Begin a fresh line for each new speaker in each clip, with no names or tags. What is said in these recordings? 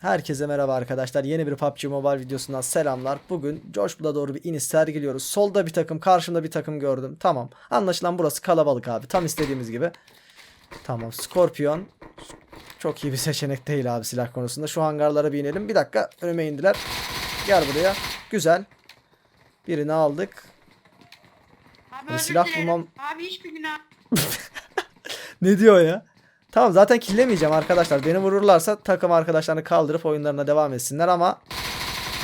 Herkese merhaba arkadaşlar. Yeni bir PUBG Mobile videosundan selamlar. Bugün Coşkul'a doğru bir iniş sergiliyoruz. Solda bir takım, karşımda bir takım gördüm. Tamam. Anlaşılan burası kalabalık abi. Tam istediğimiz gibi. Tamam. Scorpion. Çok iyi bir seçenek değil abi silah konusunda. Şu hangarlara bir inelim. Bir dakika. Önüme indiler. Gel buraya. Güzel. Birini aldık.
Abi özür
silah
dilerim.
bulmam-
Abi hiçbir günah.
Ne diyor ya? Tamam zaten killemeyeceğim arkadaşlar. Beni vururlarsa takım arkadaşlarını kaldırıp oyunlarına devam etsinler ama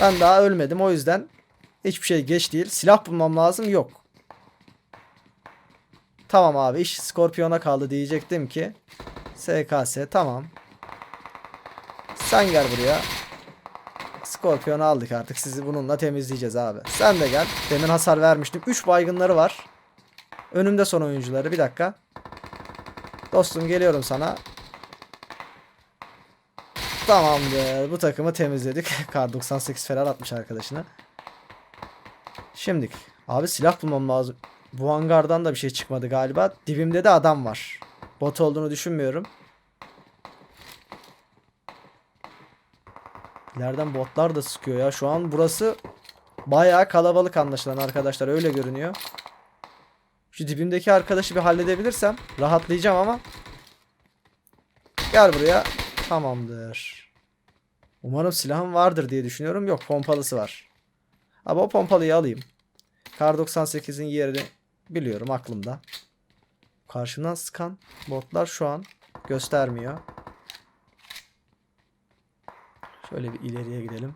ben daha ölmedim o yüzden hiçbir şey geç değil. Silah bulmam lazım yok. Tamam abi iş Scorpion'a kaldı diyecektim ki. SKS tamam. Sen gel buraya. Scorpion'u aldık artık. Sizi bununla temizleyeceğiz abi. Sen de gel. Demin hasar vermiştim. 3 baygınları var. Önümde son oyuncuları. Bir dakika. Dostum geliyorum sana. Tamamdır. Bu takımı temizledik. Kar 98 Ferhat atmış arkadaşına. Şimdi abi silah bulmam lazım. Bu hangardan da bir şey çıkmadı galiba. Dibimde de adam var. Bot olduğunu düşünmüyorum. İleriden botlar da sıkıyor ya. Şu an burası bayağı kalabalık anlaşılan arkadaşlar. Öyle görünüyor. Şu dibimdeki arkadaşı bir halledebilirsem rahatlayacağım ama. Gel buraya. Tamamdır. Umarım silahım vardır diye düşünüyorum. Yok pompalısı var. Ama o pompalıyı alayım. Kar 98'in yerini biliyorum aklımda. Karşımdan sıkan botlar şu an göstermiyor. Şöyle bir ileriye gidelim.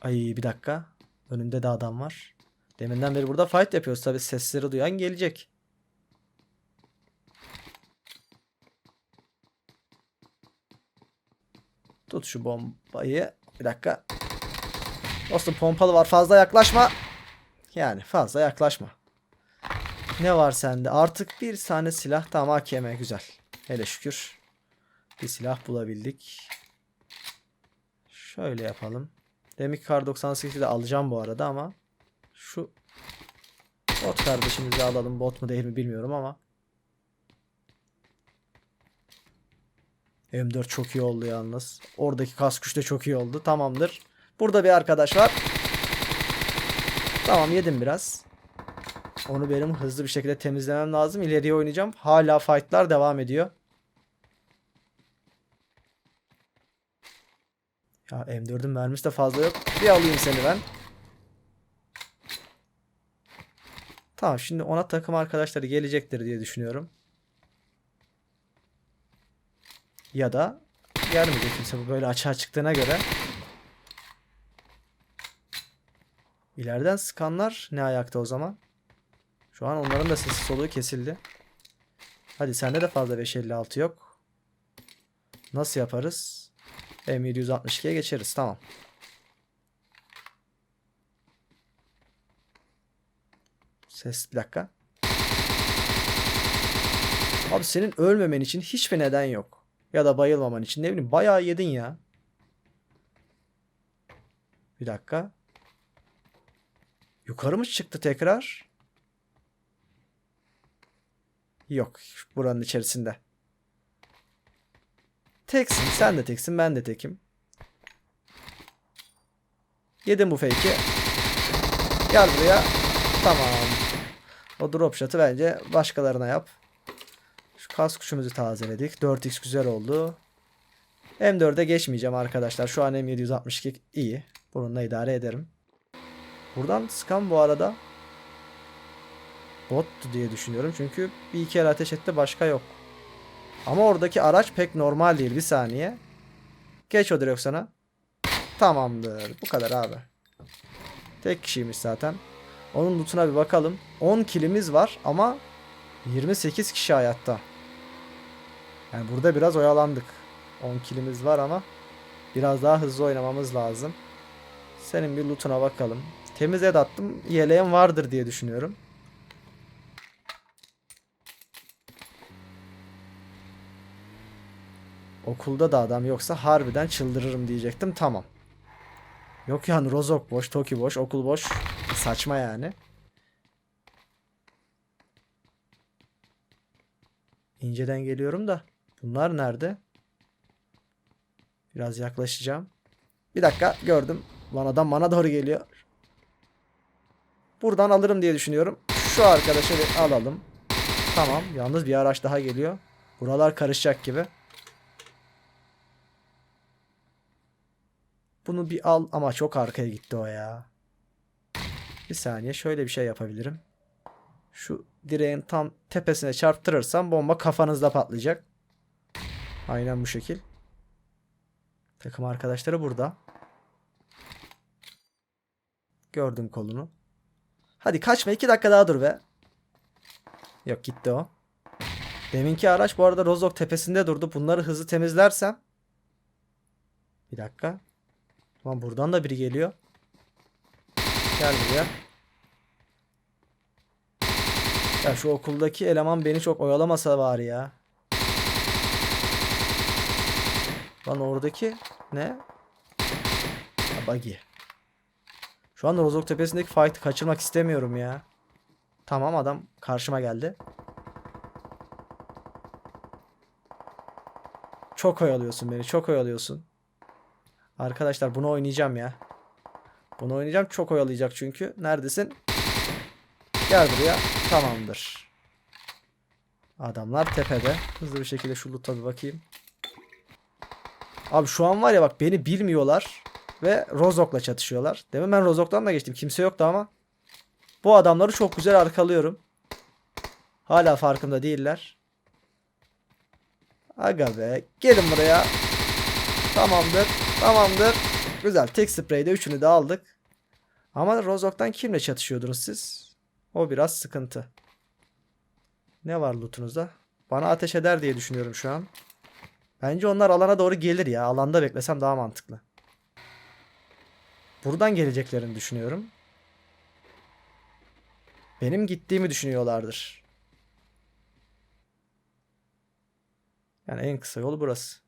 Ay bir dakika. Önümde de adam var. Deminden beri burada fight yapıyoruz. Tabi sesleri duyan gelecek. Tut şu bombayı. Bir dakika. Dostum pompalı var. Fazla yaklaşma. Yani fazla yaklaşma. Ne var sende? Artık bir tane silah. Tamam AKM güzel. Hele şükür. Bir silah bulabildik. Şöyle yapalım. Demek ki kar 98'i de alacağım bu arada ama şu bot kardeşimizi alalım. Bot mu değil mi bilmiyorum ama. M4 çok iyi oldu yalnız. Oradaki kas güç de çok iyi oldu. Tamamdır. Burada bir arkadaş var. Tamam yedim biraz. Onu benim hızlı bir şekilde temizlemem lazım. İleriye oynayacağım. Hala fightlar devam ediyor. Ya M4'ün mermisi de fazla yok. Bir alayım seni ben. Tamam şimdi ona takım arkadaşları gelecektir diye düşünüyorum. Ya da gelmeyecek kimse bu böyle açığa çıktığına göre. İleriden sıkanlar ne ayakta o zaman? Şu an onların da sesi soluğu kesildi. Hadi sende de fazla 556 yok. Nasıl yaparız? M762'ye geçeriz. Tamam. Ses bir dakika. Abi senin ölmemen için hiçbir neden yok. Ya da bayılmaman için ne bileyim bayağı yedin ya. Bir dakika. Yukarı mı çıktı tekrar? Yok. Buranın içerisinde. Teksin. Sen de teksin. Ben de tekim. Yedim bu fake'i. Gel buraya. Tamam. O drop shot'ı bence başkalarına yap. Şu kas kuşumuzu tazeledik. 4x güzel oldu. M4'e geçmeyeceğim arkadaşlar. Şu an M762 iyi. Bununla idare ederim. Buradan sıkan bu arada bottu diye düşünüyorum. Çünkü bir iki el ateş etti başka yok. Ama oradaki araç pek normal değil. Bir saniye. Geç o direksiyona. Tamamdır. Bu kadar abi. Tek kişiymiş zaten. Onun lootuna bir bakalım. 10 kilimiz var ama 28 kişi hayatta. Yani burada biraz oyalandık. 10 kilimiz var ama biraz daha hızlı oynamamız lazım. Senin bir lootuna bakalım. Temiz ed attım. Yeleğim vardır diye düşünüyorum. Okulda da adam yoksa harbiden çıldırırım diyecektim. Tamam. Yok yani Rozok boş, Toki boş, okul boş. Saçma yani. İnceden geliyorum da. Bunlar nerede? Biraz yaklaşacağım. Bir dakika gördüm. Lan adam bana doğru geliyor. Buradan alırım diye düşünüyorum. Şu arkadaşı bir alalım. Tamam. Yalnız bir araç daha geliyor. Buralar karışacak gibi. Bunu bir al ama çok arkaya gitti o ya. Bir saniye şöyle bir şey yapabilirim. Şu direğin tam tepesine çarptırırsam bomba kafanızda patlayacak. Aynen bu şekil. Takım arkadaşları burada. Gördüm kolunu. Hadi kaçma iki dakika daha dur be. Yok gitti o. Deminki araç bu arada Rozok tepesinde durdu. Bunları hızlı temizlersem. Bir dakika. Lan buradan da biri geliyor. Gel buraya. Ya şu okuldaki eleman beni çok oyalamasa var ya. Lan oradaki ne? Ha, buggy. Şu an Rozok tepesindeki fight'ı kaçırmak istemiyorum ya. Tamam adam karşıma geldi. Çok oyalıyorsun beni. Çok oyalıyorsun. Arkadaşlar bunu oynayacağım ya. Bunu oynayacağım. Çok oyalayacak çünkü. Neredesin? Gel buraya. Tamamdır. Adamlar tepede. Hızlı bir şekilde şu loot'a bir bakayım. Abi şu an var ya bak beni bilmiyorlar. Ve Rozok'la çatışıyorlar. Demin ben Rozok'tan da geçtim. Kimse yoktu ama. Bu adamları çok güzel arkalıyorum. Hala farkında değiller. Aga be. Gelin buraya. Tamamdır. Tamamdır. Güzel. Tek spreyde üçünü de aldık. Ama Rozok'tan kimle çatışıyordunuz siz? O biraz sıkıntı. Ne var lootunuzda? Bana ateş eder diye düşünüyorum şu an. Bence onlar alana doğru gelir ya. Alanda beklesem daha mantıklı. Buradan geleceklerini düşünüyorum. Benim gittiğimi düşünüyorlardır. Yani en kısa yol burası.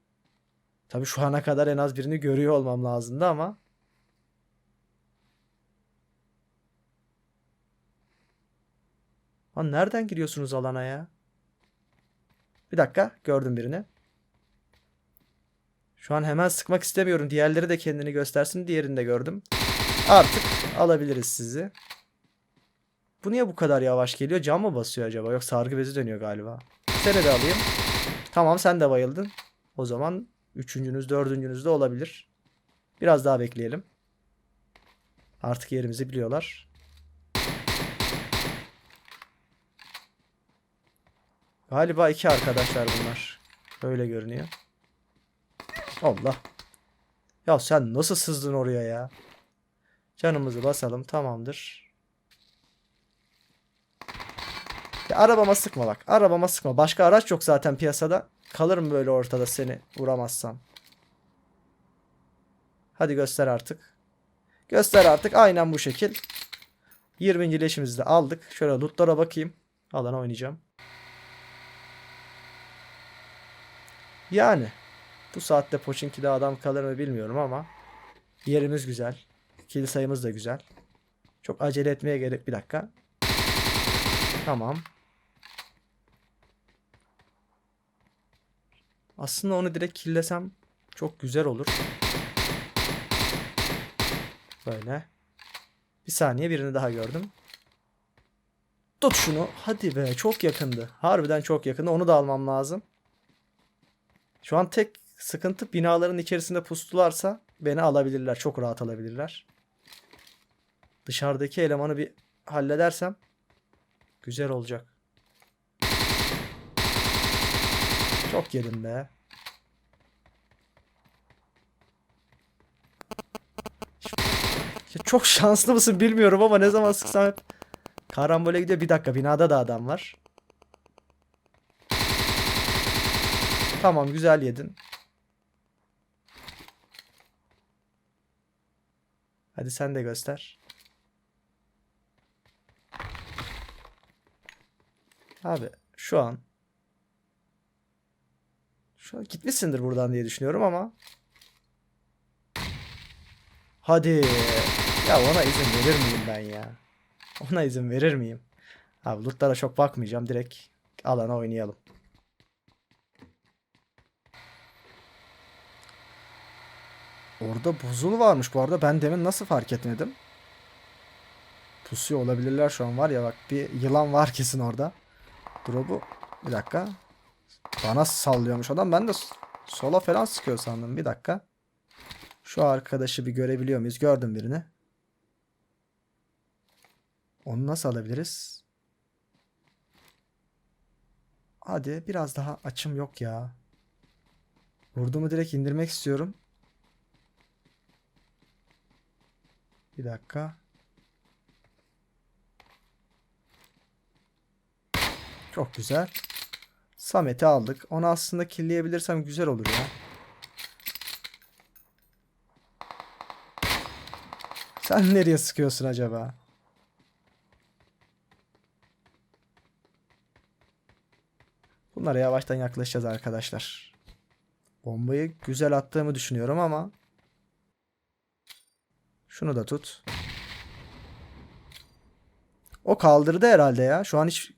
Tabii şu ana kadar en az birini görüyor olmam lazımdı ama. Lan nereden giriyorsunuz alana ya? Bir dakika gördüm birini. Şu an hemen sıkmak istemiyorum. Diğerleri de kendini göstersin. Diğerini de gördüm. Artık alabiliriz sizi. Bu niye bu kadar yavaş geliyor? Cam mı basıyor acaba? Yok sargı bezi dönüyor galiba. Seni de alayım. Tamam sen de bayıldın. O zaman üçüncünüz, dördüncünüz de olabilir. Biraz daha bekleyelim. Artık yerimizi biliyorlar. Galiba iki arkadaşlar bunlar. Öyle görünüyor. Allah. Ya sen nasıl sızdın oraya ya? Canımızı basalım. Tamamdır. Ya arabama sıkma bak. Arabama sıkma. Başka araç yok zaten piyasada. Kalırım böyle ortada seni vuramazsam. Hadi göster artık. Göster artık. Aynen bu şekil. 20. leşimizi de aldık. Şöyle lootlara bakayım. Alana oynayacağım. Yani. Bu saatte Pochinki'de adam kalır mı bilmiyorum ama. Yerimiz güzel. Kill sayımız da güzel. Çok acele etmeye gerek. Bir dakika. Tamam. Aslında onu direkt killesem çok güzel olur. Böyle. Bir saniye birini daha gördüm. Tut şunu. Hadi be çok yakındı. Harbiden çok yakındı. Onu da almam lazım. Şu an tek sıkıntı binaların içerisinde pustularsa beni alabilirler. Çok rahat alabilirler. Dışarıdaki elemanı bir halledersem güzel olacak. Çok yedim be. Çok şanslı mısın bilmiyorum ama ne zaman sıksam hep karambole gidiyor. Bir dakika binada da adam var. Tamam güzel yedin. Hadi sen de göster. Abi şu an gitmişsindir buradan diye düşünüyorum ama Hadi. Ya ona izin verir miyim ben ya? Ona izin verir miyim? Abi lootlara çok bakmayacağım. Direkt alana oynayalım. Orada buzul varmış bu arada. Ben demin nasıl fark etmedim? Pusuyor olabilirler şu an var ya bak bir yılan var kesin orada. Drop'u bir dakika. Bana sallıyormuş adam. Ben de sola falan sıkıyor sandım. Bir dakika. Şu arkadaşı bir görebiliyor muyuz? Gördüm birini. Onu nasıl alabiliriz? Hadi biraz daha açım yok ya. Vurduğumu direkt indirmek istiyorum. Bir dakika. Çok güzel. Samet'i aldık. Onu aslında killeyebilirsem güzel olur ya. Sen nereye sıkıyorsun acaba? Bunlara yavaştan yaklaşacağız arkadaşlar. Bombayı güzel attığımı düşünüyorum ama şunu da tut. O kaldırdı herhalde ya. Şu an hiç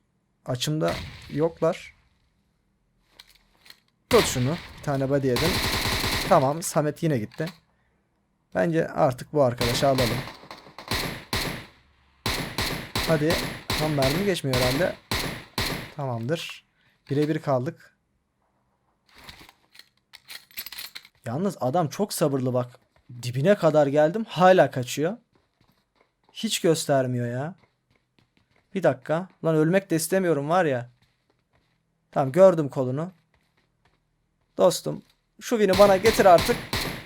açımda yoklar. Tut şunu. Bir tane body yedim. Tamam. Samet yine gitti. Bence artık bu arkadaşı alalım. Hadi. Tam mermi geçmiyor herhalde. Tamamdır. Birebir kaldık. Yalnız adam çok sabırlı bak. Dibine kadar geldim. Hala kaçıyor. Hiç göstermiyor ya. Bir dakika. Lan ölmek de istemiyorum var ya. Tamam gördüm kolunu. Dostum şu win'i bana getir artık.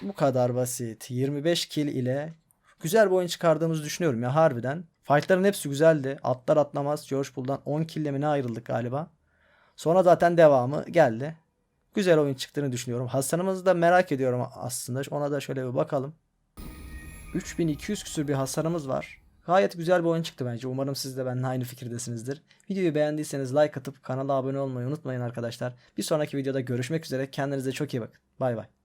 Bu kadar basit. 25 kill ile güzel bir oyun çıkardığımızı düşünüyorum ya harbiden. Fight'ların hepsi güzeldi. Atlar atlamaz. George Bull'dan 10 kill'le mi ne ayrıldık galiba. Sonra zaten devamı geldi. Güzel oyun çıktığını düşünüyorum. Hasarımızı da merak ediyorum aslında. Ona da şöyle bir bakalım. 3200 küsür bir hasarımız var. Gayet güzel bir oyun çıktı bence. Umarım siz de benimle aynı fikirdesinizdir. Videoyu beğendiyseniz like atıp kanala abone olmayı unutmayın arkadaşlar. Bir sonraki videoda görüşmek üzere. Kendinize çok iyi bakın. Bay bay.